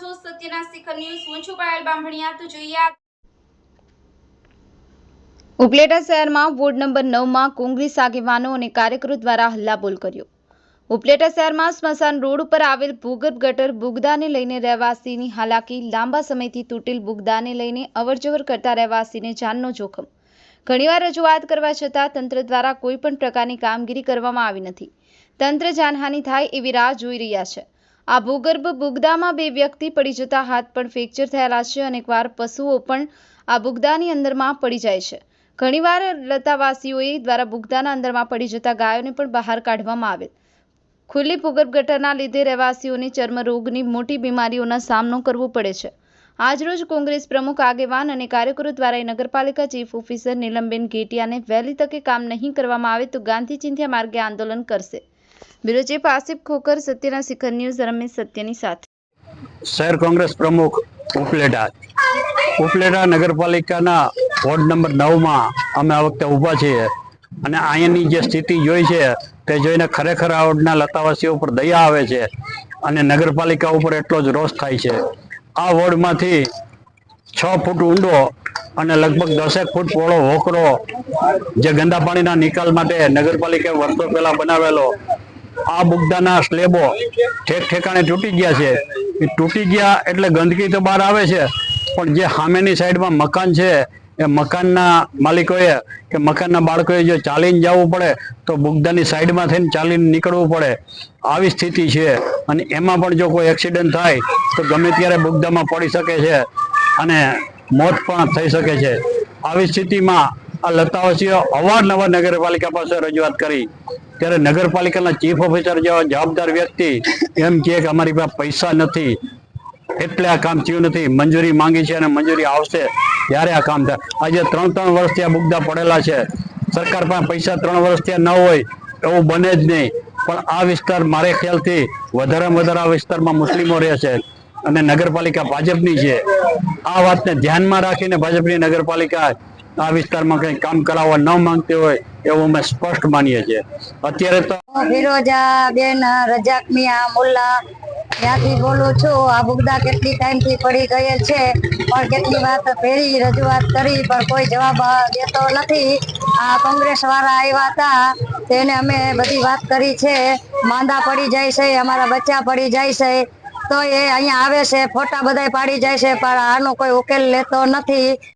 છો? સત્યના શિખર ન્યૂઝ, હું છું પાયલ બામભણિયા તો જોઈએ ઉપલેટા શહેરમાં વોર્ડ નંબર નવમાં કોંગ્રેસ આગેવાનો અને કાર્યકરો દ્વારા હલ્લાબોલ કર્યો. ઉપલેટા શહેરમાં સ્મશાન રોડ ઉપર આવેલ ભૂગર્ભ ગટર બુગદાને લઈને રહેવાસીની હાલાકી લાંબા સમયથી તૂટેલ બુગદાને લઈને અવરજવર કરતા રહેવાસીને જાનનો જોખમ. ઘણીવાર રજૂઆત કરવા છતાં તંત્ર દ્વારા કોઈ પણ પ્રકારની કામગીરી કરવામાં આવી નથી. તંત્ર જાનહાનિ થાય એવી રાહ જોઈ રહ્યા છે. આ ભૂગર્ભ બુગદામાં બે વ્યક્તિ પડી જતા હાથ પણ ફ્રેક્ચર થયેલા છે. અને એકવાર પશુઓ પણ આ બુગદાની અંદરમાં પડી જાય છે. ઘણીવાર લતાવાસીઓએ દ્વારા બુગદાના અંદરમાં પડી જતા ગાયોને પણ બહાર કાઢવામાં આવેલ. ખુલ્લી ભૂગર્ભ ગટરના લીધે રહેવાસીઓને ચર્મરોગની મોટી બીમારીઓનો સામનો કરવો પડે છે. આજરોજ કોંગ્રેસ પ્રમુખ, આગેવાન અને કાર્યકરો દ્વારા નગરપાલિકા ચીફ ઓફિસર નીલમબેન ઘેટિયાને વહેલી તકે કામ નહીં કરવામાં આવે તો ગાંધી ચિંધ્યા માર્ગે આંદોલન કરશે. બ્યુરો ચીફ આસિફ ખોકર સત્યના શિખર ન્યૂઝ રમેશ સત્યની સાથે. શહેર કોંગ્રેસ પ્રમુખ ઉપલેટા. ઉપલેટા નગરપાલિકાના વોર્ડ નંબર નવમાં અમે આ વખતે ઊભા છીએ અને અહીંયાની જે સ્થિતિ જોઈ છે તે જોઈને ખરેખર આ વોર્ડના લતાવાસીઓ ઉપર દયા આવે છે અને નગરપાલિકા ઉપર એટલો જ રોષ થાય છે. આ વોર્ડમાંથી છ ફૂટ ઊંડો અને લગભગ દસેક ફૂટ પહોળો હોકરો જે ગંદા પાણીના નિકાલ માટે નગરપાલિકાએ વર્ષો પહેલા બનાવેલો આ બુગદાના સ્લેબો ઠેક ઠેકાણે તૂટી ગયા છે. એ તૂટી ગયા એટલે ગંદકી તો બહાર આવે છે, પણ જે સામેની સાઈડમાં મકાન છે, એ મકાનના માલિકોએ કે મકાનના બાળકોએ જો ચાલીને જવું પડે, તો બુગદાની સાઈડમાં થઈને ચાલીને નીકળવું પડે. આવી સ્થિતિ છે અને એમાં પણ જો કોઈ એક્સિડન્ટ થાય, તો ગમે ત્યારે બુગદામાં પડી શકે છે અને મોત પણ થઈ શકે છે. આવી સ્થિતિમાં આ લતાવાસીઓ અવારનવાર નગરપાલિકા પાસે રજૂઆત કરી. ત્યારે નગરપાલિકાના ચીફ ઓફિસર જેવા જવાબદાર વ્યક્તિ એમ કે અમારી પાસે પૈસા નથી. એટલે આ કામ થયું નથી. મંજૂરી માંગી છે અને મંજૂરી આવશે ત્યારે આ કામ થાય. આજે ત્રણ ત્રણ વર્ષથી આ મુદ્દા પડેલા છે. સરકાર પાસે પૈસા ત્રણ વર્ષથી ન હોય એવું બને જ નહીં. પણ આ વિસ્તાર મારે ખ્યાલથી વધારેમાં વધારે આ વિસ્તારમાં મુસ્લિમો રહે છે અને નગરપાલિકા ભાજપની છે. આ વાતને ધ્યાનમાં રાખીને ભાજપની નગરપાલિકા આ વિસ્તારમાં કંઈ કામ કરાવવા ન માંગતી હોય એવું અમે સ્પષ્ટ માનીએ છીએ. અત્યારે તો ફિરોજા બેન રજાક મિયા, મુલ્લા ત્યાંથી બોલું છું, આ બુગદા કેટલી ટાઈમથી પડી ગયેલ છે, પણ કેટલી વાત ફેરી રજૂઆત કરી, પણ કોઈ જવાબ દેતો નથી. આ કોંગ્રેસ વાળા આવ્યા હતા, તેને અમે બધી વાત કરી છે, માંદા પડી જાય છે, અમારા બચ્ચા પડી જાય છે, તો એ અહીંયા આવે છે, ફોટા બધાય પાડી જાય છે, પણ આનો કોઈ ઉકેલ લેતો નથી.